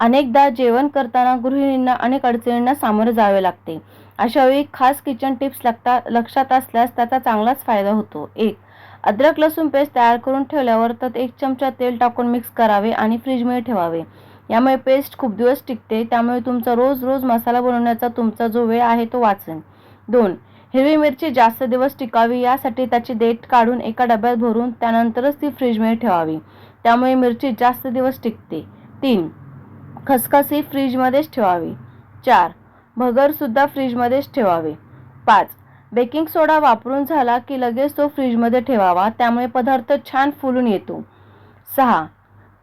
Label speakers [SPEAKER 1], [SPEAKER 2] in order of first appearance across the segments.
[SPEAKER 1] अनेकदा जेवण करताना गृहिणींना अनेक अडचणींना सामोरे जावे लागते. अशावेळी खास किचन टिप्स लागता लक्षात असल्यास त्याचा चांगलाच फायदा होतो. एक अद्रक लसूण पेस्ट तयार करून ठेवल्यावर त्यात एक चमचा तेल टाकून मिक्स करावे आणि फ्रीजमध्ये ठेवावे. यामुळे पेस्ट खूप दिवस टिकते त्यामुळे तुमचा रोज रोज मसाला बनवण्याचा तुमचा जो वेळ आहे तो वाचेल. दोन हिरवी मिरची जास्त दिवस टिकावी यासाठी त्याची देठ काढून एका डब्यात भरून त्यानंतरच ती फ्रीजमध्ये ठेवावी. त्यामुळे मिरची जास्त दिवस टिकते. तीन खसखसी फ्रीजमध्येच ठेवावी. चार भगरसुद्धा फ्रीजमध्येच ठेवावे. पाच बेकिंग सोडा वापरून झाला की लगेच तो फ्रीजमध्ये ठेवावा त्यामुळे पदार्थ छान फुलून येतो. सहा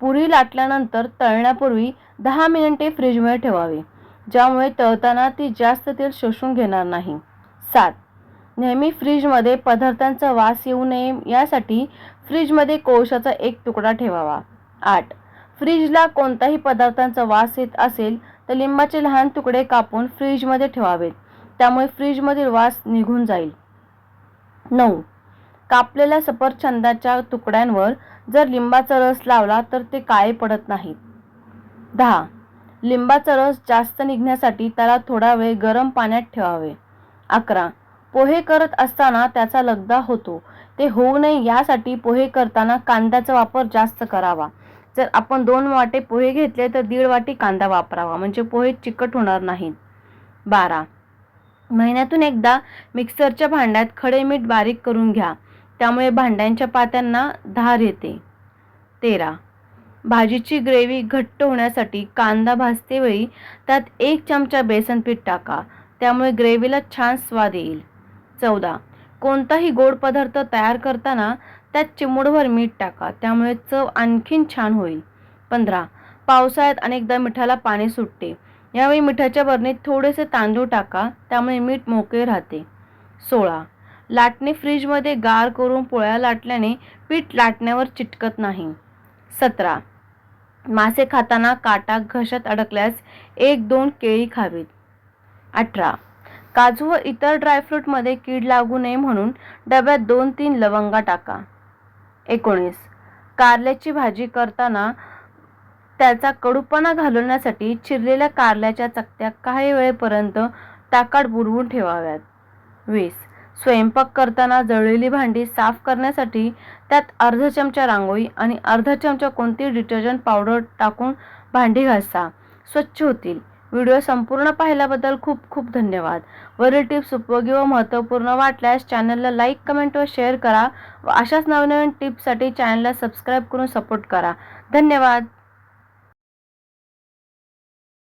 [SPEAKER 1] पुरी लाटल्यानंतर तळण्यापूर्वी दहा मिनिटे फ्रीजमध्ये ठेवावी ज्यामुळे तळताना ती जास्त तेल शोषून घेणार नाही. सात नेहमी फ्रीजमध्ये पदार्थांचा वास येऊ नये यासाठी फ्रीजमध्ये कोळशाचा एक तुकडा ठेवावा. आठ फ्रीजला कोणताही पदार्थांचा वास येत असेल तर लिंबाचे लहान तुकडे कापून फ्रीजमध्ये ठेवावेत. त्यामुळे फ्रीजमधील वास निघून जाईल. नऊ. कापलेल्या सफरचंदाच्या तुकड्यांवर जर लिंबाचा रस लावला तर ते काळे पडत नाहीत. दहा. लिंबाचा रस जास्त निघण्यासाठी त्याला थोडा वेळ गरम पाण्यात ठेवावे. अकरा. पोहे करत असताना त्याचा लगदा होतो. ते होऊ नये यासाठी पोहे करताना कांद्याचा वापर जास्त करावा. जर आपण दोन वाटे पोहे घेतले तर दीड वाटी कांदा वापरावा. म्हणजे पोहे चिकट होणार नाहीत. बारा. महिन्यातून एकदा मिक्सरच्या भांड्यात खडे मीठ बारीक करून घ्या. त्यामुळे भांड्यांच्या पात्यांना धार येते. तेरा. भाजीची ग्रेव्ही घट्ट होण्यासाठी कांदा भाजतेवेळी त्यात एक चमचा बेसन पीठ टाका. त्यामुळे ग्रेव्हीला छान स्वाद येईल. चौदा. कोणताही गोड पदार्थ तयार करताना त्यात चिमूडभर मीठ टाका. त्यामुळे चव आणखीन छान होईल. पंधरा. पावसाळ्यात अनेकदा मिठाला पाणी सुटते. यावेळी मिठाच्या बरणीत थोडेसे तांदूळ टाका. त्यामुळे मीठ मोकळे राहते. सोळा. लाटणे फ्रीजमध्ये गार करून पोळ्या लाटल्याने पीठ लाटण्यावर चिटकत नाही. सतरा. मासे खाताना काटा घशात अडकल्यास एक दोन केळी खावीत. अठरा. काजू व इतर ड्रायफ्रूटमध्ये कीड लागू नये म्हणून डब्यात दोन तीन लवंगा टाका. एकोणीस. कारल्याची भाजी करताना त्याचा कडूपणा घालवण्यासाठी चिरलेल्या कारल्याच्या चकत्या काही वेळेपर्यंत ताकात बुडवून ठेवाव्यात. वीस. स्वयंपाक करताना जळलेली भांडी साफ करण्यासाठी त्यात अर्धा चमचा रांगोळी आणि अर्धा चमचा कोणती डिटर्जंट पावडर टाकून भांडी घासा. स्वच्छ होतील. व्हिडिओ संपूर्ण पाहिल्याबद्दल खूप खूप धन्यवाद. वरील टिप्स उपयोगी व महत्त्वपूर्ण वाटल्यास चॅनलला लाईक कमेंट व शेअर करा व अशाच नवनवीन टिप्ससाठी चॅनलला सबस्क्राईब करून सपोर्ट करा. धन्यवाद.